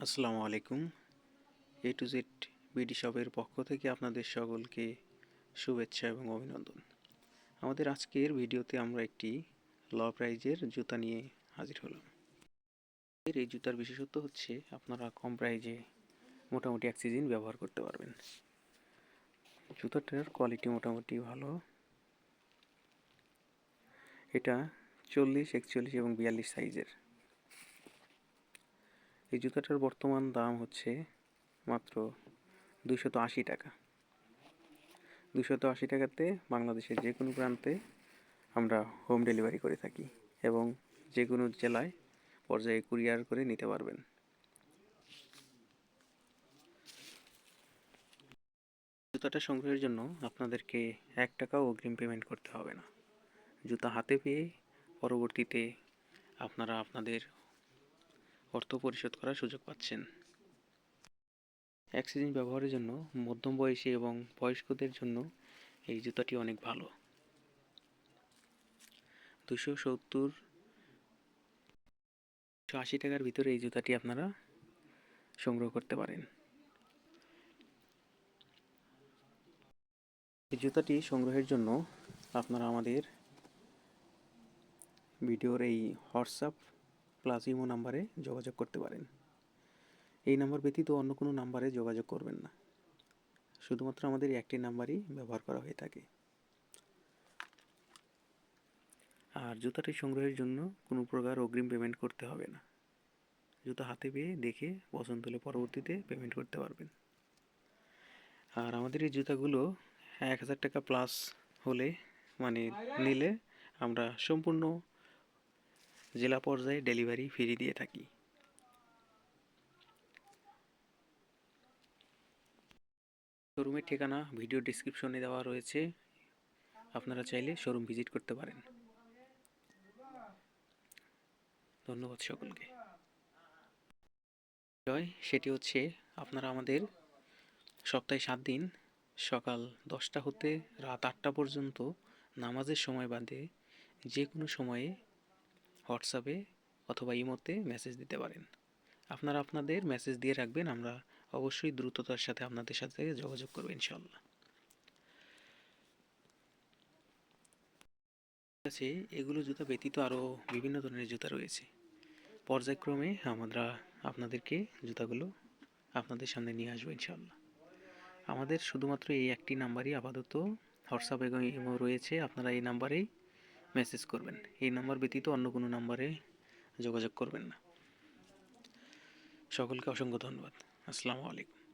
আসসালামু আলাইকুম। এ to Z BD শপের পক্ষ থেকে আপনাদের সকলকে শুভেচ্ছা এবং অভিনন্দন। আমাদের আজকের ভিডিওতে আমরা একটি ল প্রাইজের জুতা নিয়ে হাজির হলাম। এর এই জুতার বিশেষত্ব হচ্ছে আপনারা কম প্রাইজে মোটামুটি এক সিজন ব্যবহার করতে পারবেন। জুতাটার কোয়ালিটি মোটামুটি ভালো। এটা চল্লিশ, একচল্লিশ এবং বিয়াল্লিশ সাইজের। এই জুতাটার বর্তমান দাম হচ্ছে মাত্র দুশত আশি টাকা। দুশত আশি টাকাতে বাংলাদেশের যে কোনো প্রান্তে আমরা হোম ডেলিভারি করে থাকি এবং যে কোনো জেলায় পর্যায়ে কুরিয়ার করে নিতে পারবেন। জুতাটা সংগ্রহের জন্য আপনাদেরকে এক টাকাও অগ্রিম পেমেন্ট করতে হবে না। জুতা হাতে পেয়ে পরবর্তীতে আপনারা আপনাদের অর্থ পরিশোধ করার সুযোগ পাচ্ছেন। এক সিজন ব্যবহারের জন্য মধ্যম বয়সী এবং বয়স্কদের জন্য এই জুতাটি অনেক ভালো। দুশো সত্তর আশি টাকার ভিতরে এই জুতাটি আপনারা সংগ্রহ করতে পারেন। এই জুতাটি সংগ্রহের জন্য আপনারা আমাদের ভিডিওর এই হোয়াটসঅ্যাপ প্লাস ইমো নাম্বারে যোগাযোগ করতে পারেন। এই নাম্বার ব্যতীত অন্য কোনো নাম্বারে যোগাযোগ করবেন না। শুধুমাত্র আমাদের একটি নাম্বারই ব্যবহার করা হয়ে থাকে। আর জুতাটি সংগ্রহের জন্য কোনো প্রকার অগ্রিম পেমেন্ট করতে হবে না। জুতা হাতে পেয়ে দেখে পছন্দ হলে পরবর্তীতে পেমেন্ট করতে পারবেন। আর আমাদের এই জুতাগুলো এক হাজার টাকা প্লাস হলে মানে নিলে আমরা সম্পূর্ণ জেলা পর্যায়ে ডেলিভারি ফ্রি দিয়ে থাকি। শোরুমের ঠিকানা, ভিডিও ডিসক্রিপশনে দেওয়া রয়েছে। আপনারা চাইলে শোরুম ভিজিট করতে পারেন। ধন্যবাদ সকলকে। জয়, সেটি হচ্ছে আপনারা আমাদের সপ্তাহে সাত দিন সকাল দশটা হতে রাত আটটা পর্যন্ত নামাজের সময় বাদে যে কোনো সময়ে হোয়াটসঅ্যাপে অথবা ইমোতে মেসেজ দিতে পারেন। আপনারা আপনাদের মেসেজ দিয়ে রাখবেন, আমরা অবশ্যই দ্রুততার সাথে আপনাদের সাথে যোগাযোগ করব ইনশাল্লাহ আছে, এগুলো জুতা ব্যতীত আরও বিভিন্ন ধরনের জুতা রয়েছে। পর্যায়ক্রমে আমরা আপনাদেরকে জুতাগুলো আপনাদের সামনে নিয়ে আসব ইনশাল্লাহ আমাদের শুধুমাত্র এই একটি নাম্বারই আপাতত হোয়াটসঅ্যাপ এবং ইমো রয়েছে, আপনারা এই নাম্বারেই মেসেজ করবেন। এই নাম্বার ব্যতীত অন্য কোনো নাম্বারে যোগাযোগ করবেন না। সকলকে অসংখ্য ধন্যবাদ। আসসালামু আলাইকুম।